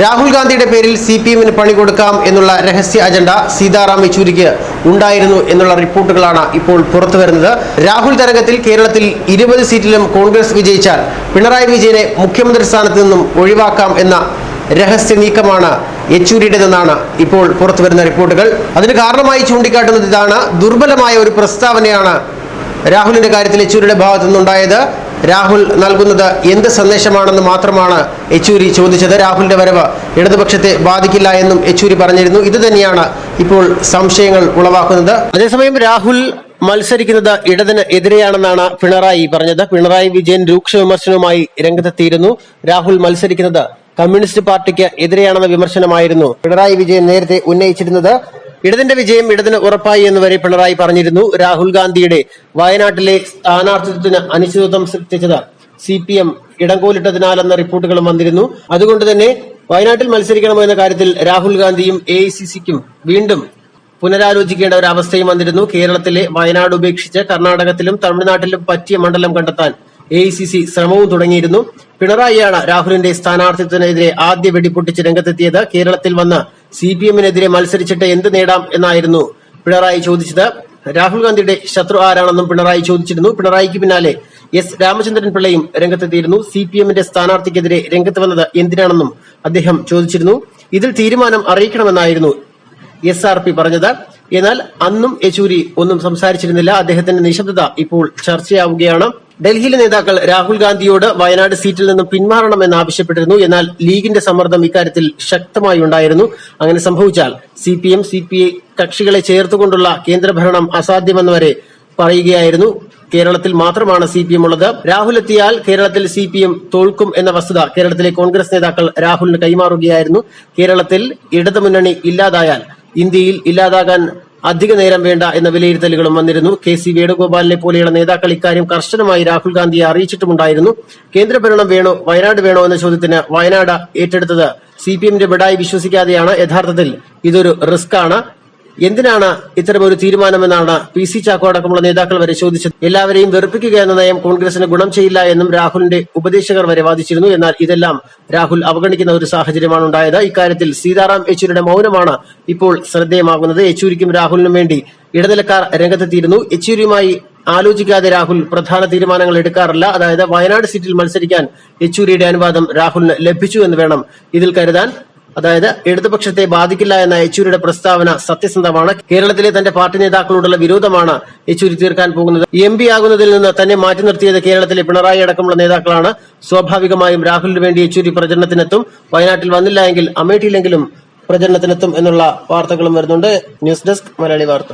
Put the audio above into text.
രാഹുൽ ഗാന്ധിയുടെ പേരിൽ C P എമ്മിന് പണി കൊടുക്കാം എന്നുള്ള രഹസ്യ അജണ്ട സീതാറാം യെച്ചൂരിക്ക് ഉണ്ടായിരുന്നു എന്നുള്ള റിപ്പോർട്ടുകളാണ് ഇപ്പോൾ പുറത്തു വരുന്നത്. രാഹുൽ തരംഗത്തിൽ കേരളത്തിൽ ഇരുപത് സീറ്റിലും കോൺഗ്രസ് വിജയിച്ചാൽ പിണറായി വിജയനെ മുഖ്യമന്ത്രി സ്ഥാനത്ത് നിന്നും ഒഴിവാക്കാം എന്ന രഹസ്യ നീക്കമാണ് യെച്ചൂരിയുടേതെന്നാണ് ഇപ്പോൾ പുറത്തു വരുന്ന റിപ്പോർട്ടുകൾ. അതിന് കാരണമായി ചൂണ്ടിക്കാട്ടുന്നത് ഇതാണ്. ദുർബലമായ ഒരു പ്രസ്താവനയാണ് രാഹുലിന്റെ കാര്യത്തിൽ യെച്ചൂരിയുടെ ഭാഗത്തു നിന്നുണ്ടായത് രാഹുൽ നൽകുന്നത് എന്ത് സന്ദേശമാണെന്ന് മാത്രമാണ് യെച്ചൂരി ചോദിച്ചത്. രാഹുലിന്റെ വരവ് ഇടതുപക്ഷത്തെ ബാധിക്കില്ല എന്നും യെച്ചൂരി പറഞ്ഞിരുന്നു. ഇതുതന്നെയാണ് ഇപ്പോൾ സംശയങ്ങൾ ഉളവാക്കുന്നത്. അതേസമയം രാഹുൽ മത്സരിക്കുന്നത് ഇടതിന് എതിരെയാണെന്നാണ് പിണറായി പറഞ്ഞത്. പിണറായി വിജയൻ രൂക്ഷ വിമർശനവുമായി രംഗത്തെത്തിയിരുന്നു. രാഹുൽ മത്സരിക്കുന്നത് കമ്മ്യൂണിസ്റ്റ് പാർട്ടിക്ക് എതിരെയാണെന്ന വിമർശനമായിരുന്നു പിണറായി വിജയൻ നേരത്തെ ഉന്നയിച്ചിരുന്നത്. ഇടതിന്റെ വിജയം ഇടതിന് ഉറപ്പായി എന്ന് വരെ പിണറായി പറഞ്ഞിരുന്നു. രാഹുൽ ഗാന്ധിയുടെ വയനാട്ടിലെ സ്ഥാനാർത്ഥിത്വത്തിന് അനിശ്ചിതത്വം സൃഷ്ടിച്ചത് സി പി എം ഇടംകോലിട്ടതിനാലെന്ന റിപ്പോർട്ടുകളും വന്നിരുന്നു. അതുകൊണ്ട് തന്നെ വയനാട്ടിൽ മത്സരിക്കണമോ എന്ന കാര്യത്തിൽ രാഹുൽ ഗാന്ധിയും എ വീണ്ടും പുനരാലോചിക്കേണ്ട ഒരു അവസ്ഥയും വന്നിരുന്നു. കേരളത്തിലെ വയനാട് ഉപേക്ഷിച്ച് കർണാടകത്തിലും തമിഴ്നാട്ടിലും പറ്റിയ മണ്ഡലം കണ്ടെത്താൻ എ ഐ സി സി ശ്രമവും തുടങ്ങിയിരുന്നു. പിണറായിയാണ് രാഹുലിന്റെ സ്ഥാനാർത്ഥിത്വത്തിനെതിരെ ആദ്യ വെടിപൊട്ടിച്ച് രംഗത്തെത്തിയത്. കേരളത്തിൽ വന്ന് സി പി എമ്മിനെതിരെ മത്സരിച്ചിട്ട് എന്ത് നേടാം എന്നായിരുന്നു പിണറായി ചോദിച്ചത്. രാഹുൽ ഗാന്ധിയുടെ ശത്രു ആരാണെന്നും പിണറായി ചോദിച്ചിരുന്നു. പിണറായിക്ക് പിന്നാലെ എസ് രാമചന്ദ്രൻ പിള്ളയും രംഗത്തെത്തിയിരുന്നു. സി പി എമ്മിന്റെ സ്ഥാനാർത്ഥിക്കെതിരെ രംഗത്ത് വന്നത് എന്തിനാണെന്നും അദ്ദേഹം ചോദിച്ചിരുന്നു. ഇതിൽ തീരുമാനം അറിയിക്കണമെന്നായിരുന്നു എസ് ആർ പി പറഞ്ഞത്. എന്നാൽ അന്നും യെച്ചൂരി ഒന്നും സംസാരിച്ചിരുന്നില്ല. അദ്ദേഹത്തിന്റെ നിശബ്ദത ഇപ്പോൾ ചർച്ചയാവുകയാണ്. ഡൽഹിയിലെ നേതാക്കൾ രാഹുൽ ഗാന്ധിയോട് വയനാട് സീറ്റിൽ നിന്നും പിന്മാറണമെന്ന് ആവശ്യപ്പെട്ടിരുന്നു. എന്നാൽ ലീഗിന്റെ സമ്മർദ്ദം ഇക്കാര്യത്തിൽ ശക്തമായി ഉണ്ടായിരുന്നു. അങ്ങനെ സംഭവിച്ചാൽ C P M C P I കക്ഷികളെ ചേർത്തുകൊണ്ടുള്ള കേന്ദ്രഭരണം അസാധ്യമെന്ന് വരെ പറയുകയായിരുന്നു. കേരളത്തിൽ മാത്രമാണ് സി പി എം ഉള്ളത്. രാഹുൽ എത്തിയാൽ കേരളത്തിൽ സി പി എം തോൽക്കും എന്ന വസ്തുത കേരളത്തിലെ കോൺഗ്രസ് നേതാക്കൾ രാഹുലിന് കൈമാറുകയായിരുന്നു. കേരളത്തിൽ ഇടതുമുന്നണി ഇല്ലാതായാൽ ഇന്ത്യയിൽ ഇല്ലാതാകാൻ അധിക നേരം വേണ്ട എന്ന വിലയിരുത്തലുകളും വന്നിരുന്നു. കെ സി വേണുഗോപാലിനെ പോലെയുള്ള നേതാക്കൾ ഇക്കാര്യം കർശനമായി രാഹുൽ ഗാന്ധിയെ അറിയിച്ചിട്ടുമുണ്ടായിരുന്നു. കേന്ദ്രഭരണം വേണോ വയനാട് വേണോ എന്ന ചോദ്യത്തിന് വയനാട് ഏറ്റെടുത്തത് സി പി എമ്മിന്റെ വിടായി വിശ്വസിക്കാതെയാണ്. യഥാർത്ഥത്തിൽ ഇതൊരു റിസ്ക് ആണ് എന്തിനാണ് ഇത്തരമൊരു തീരുമാനമെന്നാണ് പി സി ചാക്കോ അടക്കമുള്ള നേതാക്കൾ വരെ ചോദിച്ചത്? എല്ലാവരെയും വെറുപ്പിക്കുക എന്ന നയം കോൺഗ്രസിന് ഗുണം ചെയ്യില്ല എന്നും രാഹുലിന്റെ ഉപദേശകർ വരെ വാദിച്ചിരുന്നു. എന്നാൽ ഇതെല്ലാം രാഹുൽ അവഗണിക്കുന്ന ഒരു സാഹചര്യമാണ് ഉണ്ടായത്. ഇക്കാര്യത്തിൽ സീതാറാം യെച്ചൂരിയുടെ മൗനമാണ് ഇപ്പോൾ ശ്രദ്ധേയമാകുന്നത്. യെച്ചൂരിക്കും രാഹുലിനും വേണ്ടി ഇടനിലക്കാർ രംഗത്തെത്തിയിരുന്നു. യെച്ചൂരിയുമായി ആലോചിക്കാതെ രാഹുൽ പ്രധാന തീരുമാനങ്ങൾ എടുക്കാറില്ല. അതായത് വയനാട് സീറ്റിൽ മത്സരിക്കാൻ യെച്ചൂരിയുടെ അനുവാദം രാഹുലിന് ലഭിച്ചു എന്ന് വേണം ഇതിൽ കരുതാൻ. അതായത് ഇടതുപക്ഷത്തെ ബാധിക്കില്ല എന്ന യെച്ചൂരിയുടെ പ്രസ്താവന സത്യസന്ധമാണ്. കേരളത്തിലെ തന്റെ പാർട്ടി നേതാക്കളോടുള്ള വിരോധമാണ് യെച്ചൂരി തീർക്കാൻ പോകുന്നത്. എം പി ആകുന്നതിൽ നിന്ന് തന്നെ മാറ്റി നിർത്തിയത് കേരളത്തിലെ പിണറായി അടക്കമുള്ള നേതാക്കളാണ്. സ്വാഭാവികമായും രാഹുലിന് വേണ്ടി യെച്ചൂരി പ്രചരണത്തിനെത്തും. വയനാട്ടിൽ വന്നില്ല എങ്കിൽ അമേഠിയിലെങ്കിലും പ്രചരണത്തിനെത്തും എന്നുള്ള വാർത്തകളും വരുന്നുണ്ട്. ന്യൂസ് ഡെസ്ക് മലയാളി വാർത്ത.